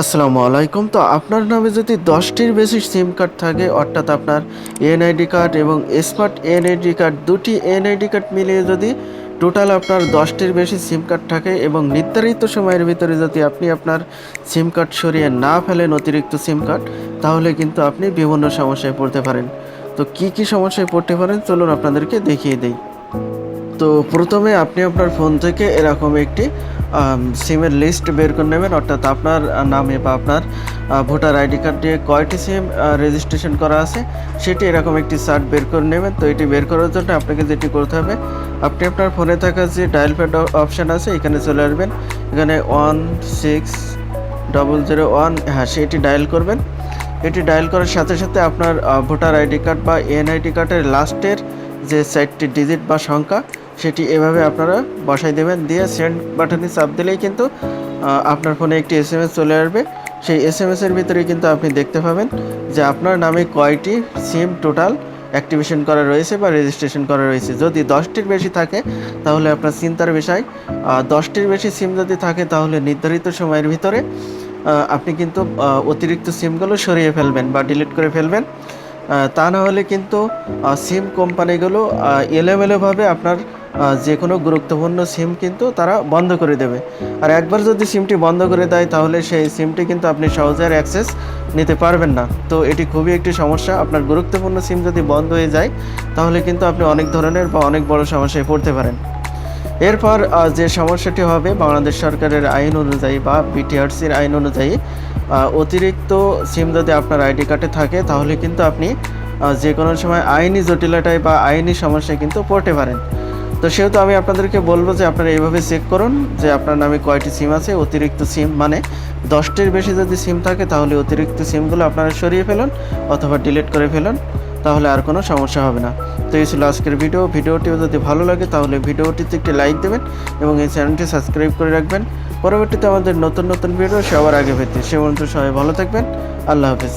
আসসালামু আলাইকুম। তো আপনার নামে যদি দশটির বেশি সিম কার্ড থাকে, অর্থাৎ আপনার এনআইডি কার্ড এবং স্মার্ট এনআইডি কার্ড, দুটি এনআইডি কার্ড মিলিয়ে যদি টোটাল আপনার দশটির বেশি সিম কার্ড থাকে এবং নির্ধারিত সময়ের ভিতরে যদি আপনি আপনার সিম কার্ড সরিয়ে না ফেলেন অতিরিক্ত সিম কার্ড তাহলে কিন্তু আপনি বিভিন্ন সমস্যায় পড়তে পারেন। তো কি কি সমস্যায় পড়তে পারেন? চলুন আপনাদেরকে দেখিয়ে দেই। তো প্রথমে আপনি আপনার ফোন থেকে এরকম একটি সিমের লিস্ট বের করে নেবেন, অর্থাৎ আপনার নামে বা আপনার ভোটার আইডি কার্ড দিয়ে কয়টি সিম রেজিস্ট্রেশন করা আছে, সেটি এরকম একটি চার্ট বের করে নেবেন। তো এটি বের করার জন্য আপনাকে যেটি করতে হবে, আপনি আপনার ফোনে থাকা যে ডায়াল প্যাড অপশান আছে, এখানে চলে আসবেন। এখানে one six double zero one হ্যাঁ সেটি ডায়াল করবেন। এটি ডায়াল করার সাথে সাথে আপনার ভোটার আইডি কার্ড বা এনআইডি কার্ডের লাস্টের যে চারটি ডিজিট বা সংখ্যা সেটি এভাবে আপনারা বসাই দেবেন। দিয়ে সেন্ড বাটনে চাপ দিলেই কিন্তু আপনার ফোনে একটি এস চলে আসবে। সেই এস এসের ভিতরে কিন্তু আপনি দেখতে পাবেন যে আপনার নামে কয়টি সিম টোটাল অ্যাক্টিভেশন করা রয়েছে বা রেজিস্ট্রেশন করা রয়েছে। যদি দশটির বেশি থাকে, তাহলে আপনার চিন্তার বিষয়। দশটির বেশি সিম যদি থাকে, তাহলে নির্ধারিত সময়ের ভিতরে আপনি কিন্তু অতিরিক্ত সিমগুলো সরিয়ে ফেলবেন বা ডিলিট করে ফেলবেন। তা না হলে কিন্তু সিম কোম্পানিগুলো এলোমেলোভাবে আপনার যে কোনো গুরুত্বপূর্ণ সিম কিন্তু তারা বন্ধ করে দেবে। আর একবার যদি সিমটি বন্ধ করে দেয়, তাহলে সেই সিমটি কিন্তু আপনি সহজে আর অ্যাক্সেস নিতে পারবেন না। তো এটি খুবই একটি সমস্যা। আপনার গুরুত্বপূর্ণ সিম যদি বন্ধ হয়ে যায়, তাহলে কিন্তু আপনি অনেক ধরনের বা অনেক বড় সমস্যায় পড়তে পারেন। এরপর যে সমস্যাটি হবে, বাংলাদেশ সরকারের আইন অনুযায়ী বা বিটিআরসির আইন অনুযায়ী অতিরিক্ত সিম যদি আপনার আইডি কার্ডে থাকে, তাহলে কিন্তু আপনি যে কোনো সময় আইনি জটিলতায় বা আইনি সমস্যায় কিন্তু পড়তে পারেন। তো সেহেতু আমি আপনাদেরকে বলব যে আপনারা এইভাবে চেক করুন যে আপনার নামে কয়টি সিম আছে, অতিরিক্ত সিম মানে দশটির বেশি যদি সিম থাকে তাহলে অতিরিক্ত সিমগুলো আপনারা সরিয়ে ফেলুন অথবা ডিলিট করে ফেলুন, তাহলে আর কোনো সমস্যা হবে না। তো এই ছিল আজকের ভিডিও ভিডিওটিও যদি ভালো লাগে তাহলে ভিডিওটিতে একটি লাইক দেবেন এবং এই চ্যানেলটি সাবস্ক্রাইব করে রাখবেন। পরবর্তীতে আমাদের নতুন নতুন ভিডিও সবার আগে পেতে। সে পর্যন্ত সবাই ভালো থাকবেন। আল্লাহ হাফিজ।